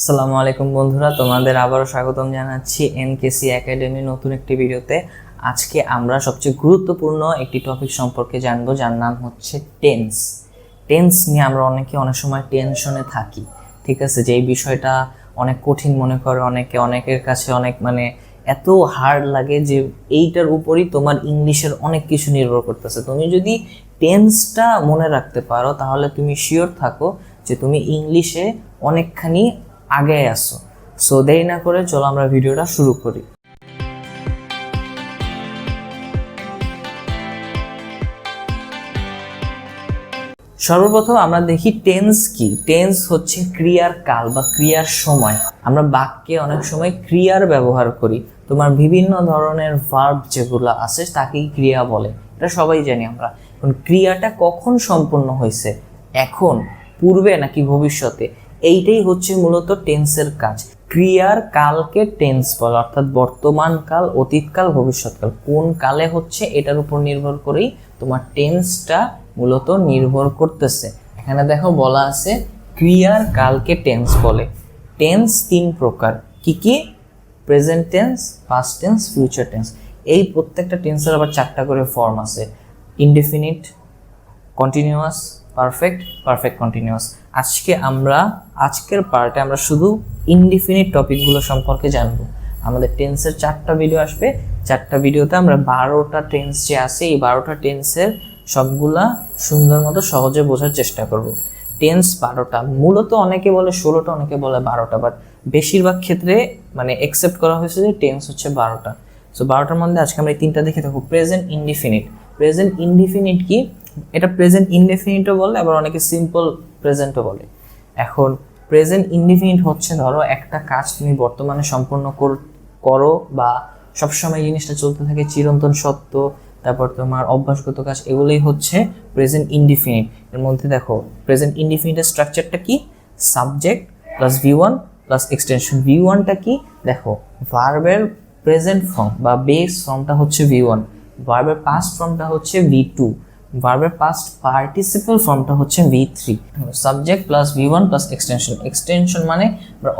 আসসালামু আলাইকুম বন্ধুরা, তোমাদের আবারও স্বাগতম জানাচ্ছি এনকেসি একাডেমি নতুন একটি ভিডিওতে। আজকে আমরা সবচেয়ে গুরুত্বপূর্ণ একটি টপিক সম্পর্কে জানব, যার নাম হচ্ছে টেন্স টেন্স নিয়ে আমরা অনেকে অনেক সময় টেনশনে থাকি, ঠিক আছে? যে এই বিষয়টা অনেক কঠিন মনে করে, অনেকে, অনেকের কাছে অনেক মানে এত হার্ড লাগে যে এইটার উপরই তোমার ইংলিশের অনেক কিছু নির্ভর করতেছে। তুমি যদি টেন্সটা মনে রাখতে পারো, তাহলে তুমি শিওর থাকো যে তুমি ইংলিশে অনেকখানি আগে আসো সো দেরি না করে চলো আমরা ভিডিওটা শুরু করি। সর্বপ্রথম আমরা দেখি টেন্স কি। টেন্স হচ্ছে ক্রিয়ার কাল বা ক্রিয়ার সময়। আমরা বাক্যে অনেক সময় ক্রিয়ার ব্যবহার করি। তোমার বিভিন্ন ধরনের ভার্ব যেগুলো আছে, তাকেই ক্রিয়া বলে। এটা সবাই জানি আমরা। ক্রিয়াটা কখন সম্পন্ন হয়েছে? এখন, পূর্বে নাকি ভবিষ্যতে? এইটাই হচ্ছে মূলত টেন্সের কাজ। ক্রিয়ার কালকে টেন্স বলে, অর্থাৎ বর্তমান কাল অতীতকাল ভবিষ্যৎকাল কোন কালে হচ্ছে এটার উপর নির্ভর করেই তোমার টেন্সটা মূলত নির্ভর করতেছে। এখানে দেখো বলা আছে, ক্রিয়ার কালকে টেন্স বলে। টেন্স তিন প্রকার। কি কি? Present tense past tense future tense এই প্রত্যেকটা টেন্সের আবার চারটা করে ফর্ম আছে। Indefinite continuous perfect perfect continuous আজকে আমরা, আজকের পার্টে আমরা শুধু ইনডিফিনিট টপিকগুলো সম্পর্কে জানব। আমাদের টেন্সের চারটা ভিডিও আসবে। চারটা ভিডিওতে আমরা বারোটা টেন্স যে আছে, এই বারোটা টেন্সের সবগুলা সুন্দর মতো সহজে বোঝার চেষ্টা করব। টেন্স বারোটা, মূলত অনেকে বলে ষোলোটা, অনেকে বলে বারোটা বাট বেশিরভাগ ক্ষেত্রে মানে একসেপ্ট করা হয়েছে যে টেন্স হচ্ছে বারোটা। সো বারোটার মধ্যে আজকে আমরা এই তিনটা দেখে থাকব। প্রেজেন্ট ইনডিফিনিট প্রেজেন্ট ইনডিফিনিট কি? এটা প্রেজেন্ট ইনডেফিনিটও বলে, আবার অনেকে সিম্পল প্রেজেন্টও বলে। এখন প্রেজেন্ট ইনডিফিনিট হচ্ছে ধরো একটা কাজ তুমি বর্তমানে সম্পন্ন করো বা সবসময় জিনিসটা চলতে থাকে চিরন্তন সত্য, তারপর তোমার অভ্যাসগত কাজ, এগুলোই হচ্ছে প্রেজেন্ট ইনডিফিনিট এর মধ্যে দেখো প্রেজেন্ট ইনডিফিনিটের স্ট্রাকচারটা কি? Subject plus V one plus extension V ওয়ানটা কি? দেখো ভার্বের প্রেজেন্ট ফর্ম বা বেস ফর্মটা হচ্ছে ভি ওয়ান ভার্বের পাস্ট ফর্মটা হচ্ছে ভি টু ভার্বের পাস্ট পার্টিসিপাল ফর্মটা হচ্ছে V three subject plus V one plus extension extension মানে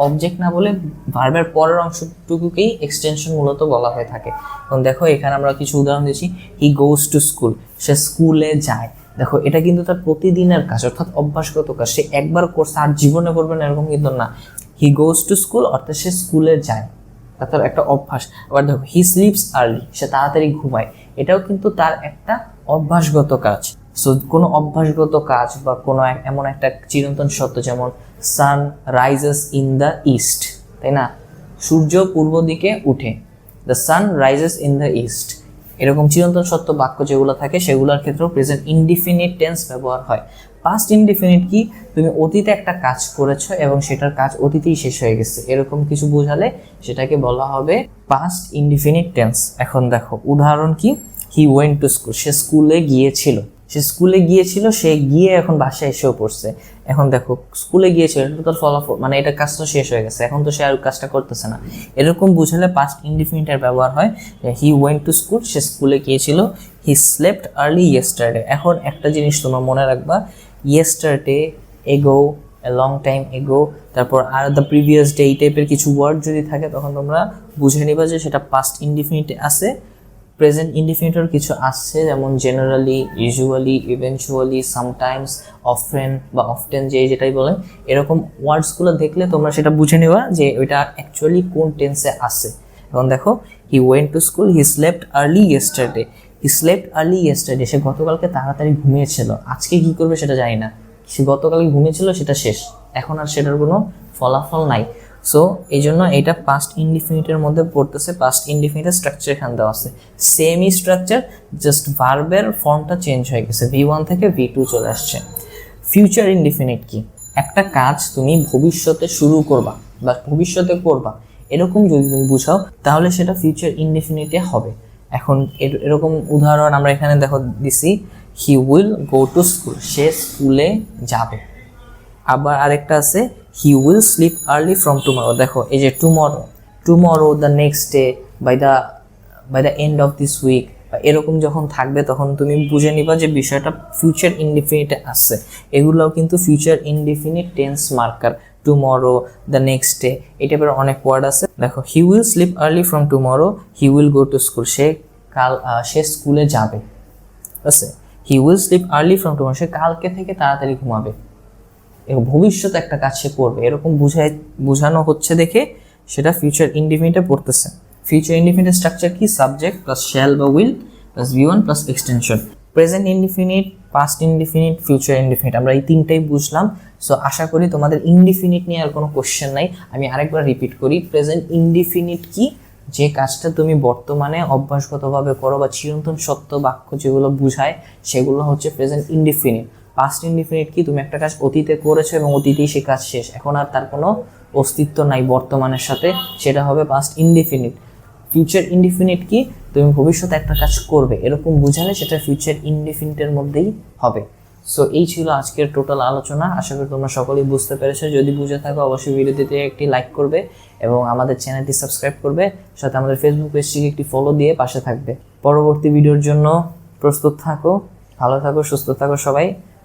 অবজেক্ট না বলে ভার্বের পরের অংশটুকুকেই এক্সটেনশন মূলত বলা হয়ে থাকে। এবং দেখো, এখানে আমরা কিছু উদাহরণ দিচ্ছি হি গোজ টু স্কুল সে স্কুলে যায়। দেখো, এটা কিন্তু তার প্রতিদিনের কাজ, অর্থাৎ অভ্যাসগত কাজ। সে একবার করছে আর জীবনে করবে না, এরকম কিন্তু না। হি গোজ টু স্কুল অর্থাৎ সে স্কুলে যায়। তার একটা অভ্যাস। আবার দেখো হি স্লিপস আর্লি সে তাড়াতাড়ি ঘুমায়। এটাও কিন্তু তার একটা অভ্যাসগত কাজ। সো কোনো অভ্যাসগত কাজ বা কোনো এমন একটা চিরন্তন সত্য যেমন sun rises in the east তাই না? সূর্য পূর্ব দিকে উঠে the sun rises in the east এরকম চিরন্তন সত্য বাক্য যেগুলো থাকে, সেগুলোর ক্ষেত্রেও প্রেজেন্ট ইনডিফিনিট টেন্স ব্যবহার হয়। পাস্ট ইনডিফিনিট কি? তুমি অতীতে একটা কাজ করেছ এবং সেটার কাজ অতীতেই শেষ হয়ে গেছে। এরকম কিছু বোঝালে সেটাকে বলা হবে পাস্ট ইনডিফিনিট টেন্স এখন দেখো, উদাহরণ কি? হি ওয়েন্ট টু স্কুল সে স্কুলে গিয়েছিল। সে স্কুলে গিয়েছিল, সে গিয়ে এখন বাসায় এসেও পড়ছে। এখন দেখো স্কুলে গিয়েছিল, এটা তার ফলাফল মানে এটা কাজ তো শেষ হয়ে গেছে। এখন তো সে আর কাজটা করতেছে না। এরকম বুঝালে পাস্ট ইনডিফিনিটের ব্যবহার হয় হি ওয়েন্ট টু স্কুল সে স্কুলে গিয়েছিল। হি স্লেপ্ট আর্লি ইয়েস্টারডে এখন একটা জিনিস তোমার মনে রাখবা ইয়েস্টারডে এগো লং টাইম এগো তারপর আর দ্য প্রিভিয়াস ডে এই টাইপের কিছু ওয়ার্ড যদি থাকে, তখন তোমরা বুঝে নিবা যে সেটা পাস্ট ইনডিফিনিটে আছে। প্রেজেন্ট ইনডিফিনিটর কিছু আসছে যেমন generally usually eventually sometimes often বা অফটেন যে যেটাই বলে এরকম ওয়ার্ডসগুলো দেখলে তোমরা সেটা বুঝে নেবা যে ওইটা অ্যাকচুয়ালি কোন টেন্সে আছে। এখন দেখো he went to school he slept early yesterday he slept early yesterday সে গতকালকে তাড়াতাড়ি ঘুমিয়েছিল। আজকে কী করবে সেটা জানি না। সে গতকালকে ঘুমিয়েছিল, সেটা শেষ। এখন আর সেটার কোনো ফলাফল নাই। সো এই জন্য এটা পাস্ট ইনডিফিনিটের মধ্যে পড়তেছে পাস্ট ইনডিফিনিটের স্ট্রাকচার এখানে দেওয়া আছে। সেমই স্ট্রাকচার জাস্ট ভার্বের ফর্মটা চেঞ্জ হয়ে গেছে ভি ওয়ান থেকে ভি টু চলে আসছে। ফিউচার ইনডিফিনিট কি? একটা কাজ তুমি ভবিষ্যতে শুরু করবা বা ভবিষ্যতে করবা, এরকম যদি তুমি বুঝাও, তাহলে সেটা ফিউচার ইনডিফিনিটে হবে। এখন এর- এরকম উদাহরণ আমরা এখানে দেখো, দিছি he will go to school সে স্কুলে যাবে। আবার আরেকটা আছে he will sleep early from tomorrow দেখো, এই যে tomorrow tomorrow the next day by the by the end of this week বা এরকম যখন থাকবে তখন তুমি বুঝে নিবা যে বিষয়টা ফিউচার ইনডিফিনিটে আসছে এগুলোও কিন্তু future indefinite tense marker tomorrow the next day এই টাইপের অনেক ওয়ার্ড আছে। দেখো he will sleep early from tomorrow he will go to school সে কাল সে স্কুলে যাবে। ঠিক আছে? He will sleep early from tomorrow সে কালকে থেকে তাড়াতাড়ি ঘুমাবে। ভবিষ্যতে একটা কাজ সে করবে। এরকম বুঝায়, বোঝানো হচ্ছে দেখে সেটা ফিউচার ইন্ডিফিনিটে পড়তেছে। ফিউচার ইন্ডিফিনিট স্ট্রাকচার কি? সাবজেক্ট প্লাস শ্যাল বা will plus V one plus extension present indefinite past indefinite future indefinite আমরা এই তিনটাই বুঝলাম। সো আশা করি তোমাদের ইনডিফিনিট নিয়ে আর কোনো কোশ্চেন নাই। আমি আরেকবার রিপিট করি। প্রেজেন্ট ইনডিফিনিট কি? যে কাজটা তুমি বর্তমানে অভ্যাসগতভাবে করো বা চিরন্তন সত্য বাক্য যেগুলো বুঝায়, সেগুলো হচ্ছে প্রেজেন্ট ইনডিফিনিট পাস্ট ইনডিফিনিট কি? তুমি একটা কাজ অতীতে করেছ এবং অতীতেই সে কাজ শেষ। এখন আর তার কোনো অস্তিত্ব নাই বর্তমানের সাথে। সেটা হবে পাস্ট ইনডিফিনিট ফিউচার ইনডিফিনিট কি? তুমি ভবিষ্যতে একটা কাজ করবে। এরকম বুঝালে সেটা ফিউচার ইনডিফিনিটের মধ্যেই হবে। সো এই ছিল আজকের টোটাল আলোচনা। আশা করি তোমরা সকলেই বুঝতে পেরেছ। যদি বুঝে থাকো, অবশ্যই ভিডিওটিতে একটি লাইক করবে এবং আমাদের চ্যানেলটি সাবস্ক্রাইব করবে। সাথে আমাদের ফেসবুক পেজটিকে একটি ফলো দিয়ে পাশে থাকবে। পরবর্তী ভিডিওর জন্য প্রস্তুত থাকো, ভালো থাকো, সুস্থ থাকো সবাই।